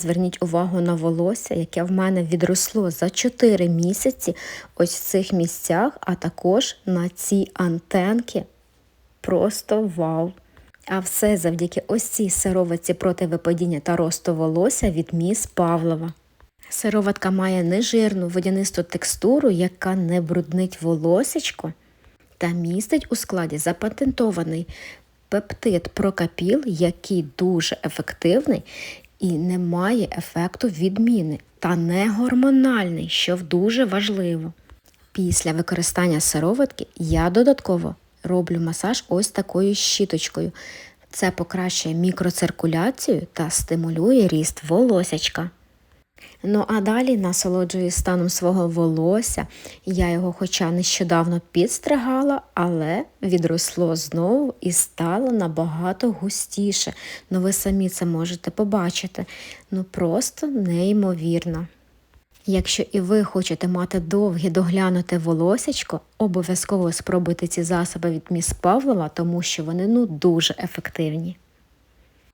Зверніть увагу на волосся, яке в мене відросло за 4 місяці ось в цих місцях, а також на цій антенки. Просто вау! А все завдяки ось цій сироватці проти випадіння та росту волосся від міс Павлова. Сироватка має нежирну водянисту текстуру, яка не бруднить волосечко та містить у складі запатентований пептид прокапіл, який дуже ефективний і не має ефекту відміни та не гормональний, що дуже важливо. Після використання сироватки я додатково роблю масаж ось такою щіточкою. Це покращує мікроциркуляцію та стимулює ріст волосячка. Ну а далі насолоджуюсь станом свого волосся. Я його, хоча нещодавно підстригала, але відросло знову і стало набагато густіше. Ну ви самі це можете побачити. Ну просто неймовірно. Якщо і ви хочете мати довге доглянуте волосячко, обов'язково спробуйте ці засоби від міс Павлова, тому що вони ну дуже ефективні.